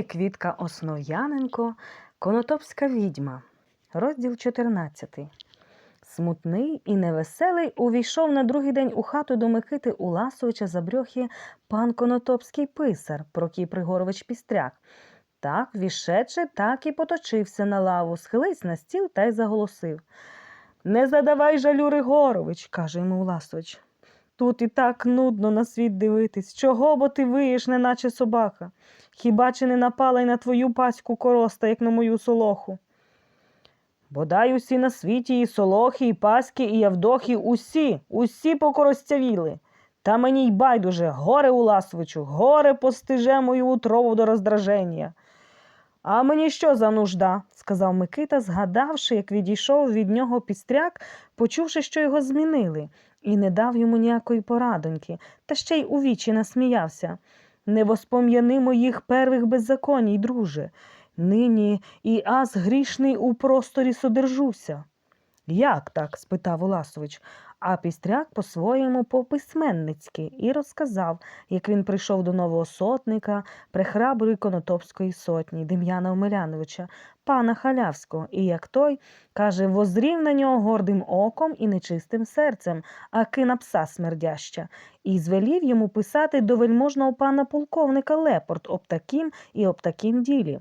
і Квітка Основ'яненко, Конотопська відьма, розділ 14. Смутний і невеселий увійшов на другий день у хату до Микити Уласовича Забрьохи пан Конотопський писар Прокій Пригорович Пістряк. Так, вішече, так і поточився на лаву, схилився на стіл та й заголосив. Не задавай жалю, Ригорович, каже йому Уласович. Тут і так нудно на світ дивитись. Чого бо ти виєш, неначе собака? Хіба чи не напала й на твою паську короста, як на мою солоху? Бодай усі на світі, і солохи, і паськи, і явдохи, усі, усі покоростявіли. Та мені й байдуже, горе Уласовичу, горе постиже мою утрову до роздраження. А мені що за нужда? сказав Микита, згадавши, як відійшов від нього пістряк, почувши, що його змінили, і не дав йому ніякої порадоньки, та ще й у вічі насміявся. Не воспом'яни моїх первих беззаконій, друже. Нині і аз грішний у просторі содержуся. Як так? спитав Уласович, а пістряк по-своєму по-письменницьки і розказав, як він прийшов до нового сотника, прехраброї Конотопської сотні Дем'яна Омеляновича, пана Халявського, і як той, каже, возрів на нього гордим оком і нечистим серцем, а кина пса смердяща, і звелів йому писати до вельможного пана полковника Лепорт об такім і об такім ділі.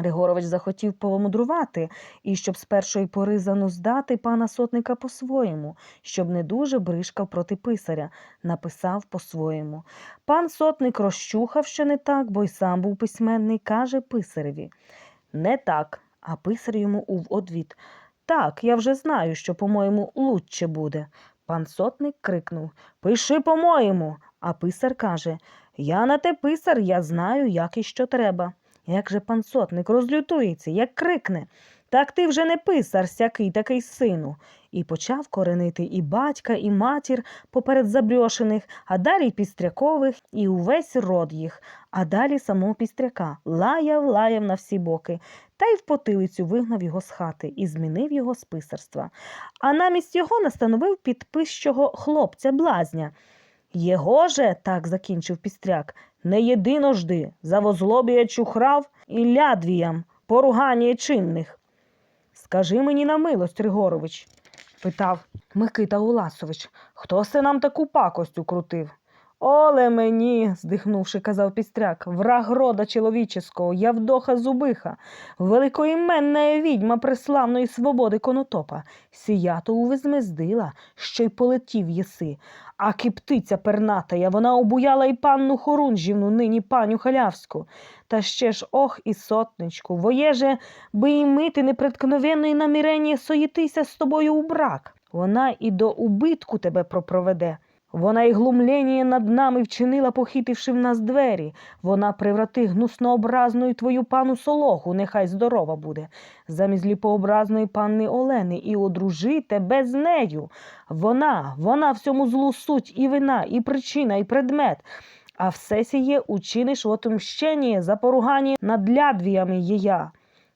Григорович захотів помудрувати і щоб з першої пори зануздати пана сотника по-своєму, щоб не дуже бришкав проти писаря, написав по-своєму. Пан сотник розчухав, що не так, бо й сам був письменний, каже писареві. Не так, а писар йому у одвід. Так, я вже знаю, що, по-моєму, лучче буде. Пан сотник крикнув Пиши по-моєму. А писар каже Я на те писар, я знаю, як і що треба. Як же пан сотник розлютується, як крикне. Так ти вже не писар, сякий такий сину. І почав коренити і батька, і матір поперед забрьошених, а далі пістрякових, і увесь род їх, а далі самого пістряка. Лаяв, лаяв на всі боки, та й в потилицю вигнав його з хати і змінив його з писарства. А намість його настановив підписчого хлопця блазня. Його же, так закінчив пістряк, не єдиножди завозлобія чухрав і лядвіям, поругання чинних. Скажи мені на милость, Григорович, питав Микита Уласович, хто се нам таку пакость укрутив? Оле мені, здихнувши, казав пістряк, враг рода чоловіческого, Явдоха Зубиха, великоіменна відьма преславної свободи конотопа, сіято увезмездила, що й полетів єси, а киптиця пернатая, вона обуяла й панну Хорунжівну, нині паню Халявську. Та ще ж ох і сотничку, воєже, би і мити непреткновенної намірення соїтися з тобою у брак. Вона і до убитку тебе пропроведе. Вона й глумлення над нами вчинила, похитивши в нас двері. Вона приврати гнуснообразну твою пану Солоху, нехай здорова буде, замість ліпообразної панни Олени, і одружи тебе з нею. Вона, вона всьому злу суть і вина, і причина, і предмет. А все сіє учиниш в отомщенні за поругані над лядвіями їя.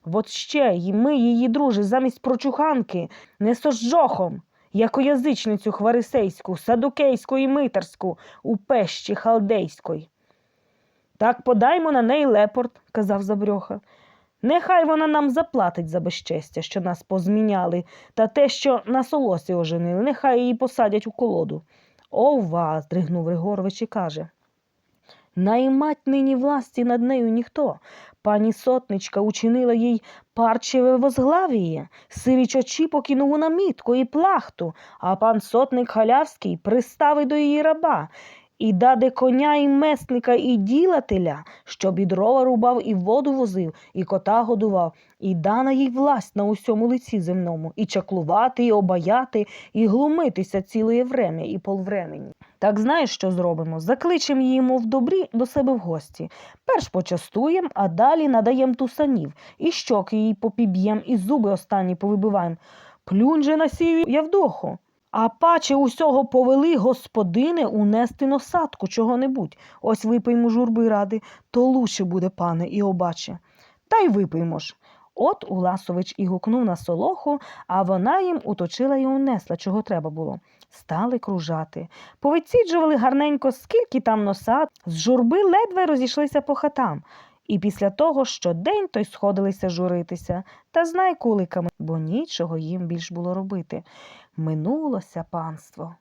Вот ще й ми, її друже, замість прочуханки, не сожжохом яко язичницю хварисейську, садукейську і митарську у пещі халдейської. Так подаймо на неї лепорт, казав Забрьоха. Нехай вона нам заплатить за безчестя, що нас позміняли, та те, що на солосі оженили, нехай її посадять у колоду. Ова, здригнув Григорович і каже. Наймать нині власті над нею ніхто. Пані сотничка учинила їй парчеве возглавіє, сиріч очі покинув намітку і плахту, а пан сотник халявський пристави до її раба. І даде коня і месника, і ділателя, щоб і дрова рубав, і воду возив, і кота годував, і дана їй власть на усьому лиці земному, і чаклувати, і обаяти, і глумитися ціле врем'я і полвремені. Так знаєш, що зробимо? Закличем її, мов добрі, до себе в гості. Перш почастуєм, а далі надаєм тусанів, і щоки їй попіб'єм, і зуби останні повибиваєм. Плюнь же на сію Явдоху. А паче усього повели господине унести носатку чого-небудь. Ось випиймо журби ради, то лучше буде, пане, і обаче. Та й випиймо ж. От Уласович і гукнув на солоху, а вона їм уточила і унесла, чого треба було. Стали кружати. Повиціджували гарненько, скільки там носа, з журби ледве розійшлися по хатам. І після того щодень той сходилися журитися, та знай куликами, бо нічого їм більш було робити. Минулося панство.